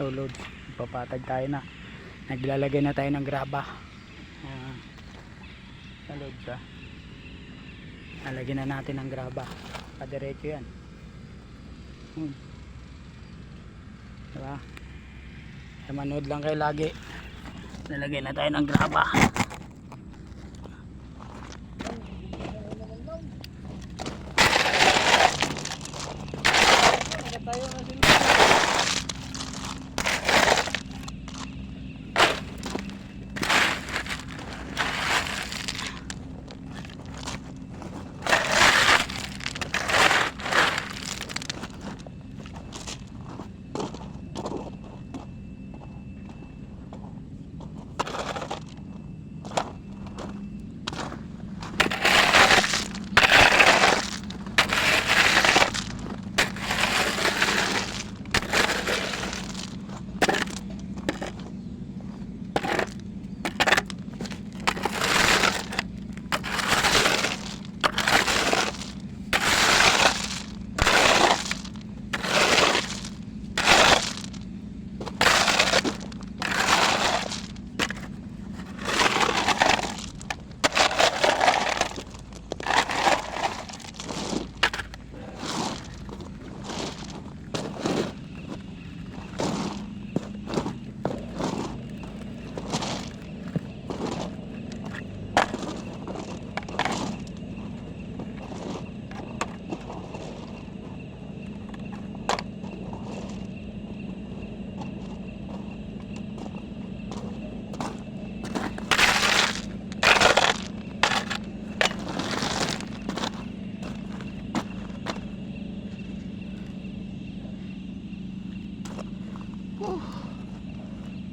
So load, papatag tayo na. Naglalagay na tayo ng graba. Uh, sa load sa. Nalagyan na natin ng graba. Padiretso yan. Hmm. Diba? Kaya manood lang kayo lagi. Nalagyan na tayo ng graba.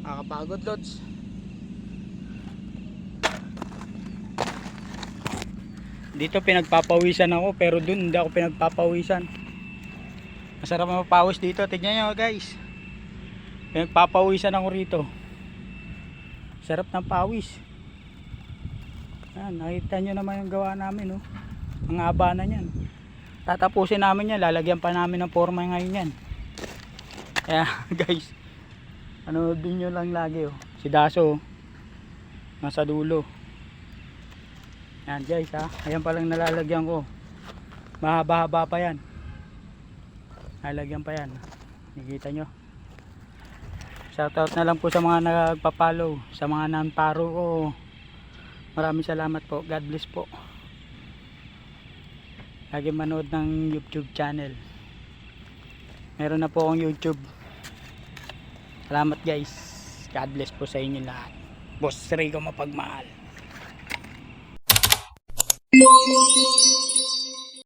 Nakakapagod lods. Dito pinagpapawisan ako pero dun hindi ako pinagpapawisan. Masarap mapawis dito. Tignan nyo guys. Pinagpapawisan ako rito. Sarap ng pawis. Yan, nakita nyo naman yung gawa namin. Oh. Ang haba na yan. Tatapusin namin yan. Lalagyan pa namin ng forma ngayon yan. Kaya guys, ano din nyo lang lagi oh. Si Daso oh. nasa dulo. Yan guys ha. Ayan palang nalalagyan ko. Mahaba-haba pa yan. Lalagyan pa yan. Nakikita nyo. Shoutout na lang po sa mga nagpa-follow. Sa mga non-paro ko. Maraming salamat po. God bless po. Lagi manood ng YouTube channel. Meron na po akong YouTube. Salamat guys. God bless po sa inyo lahat. Boss Rico mapagmahal.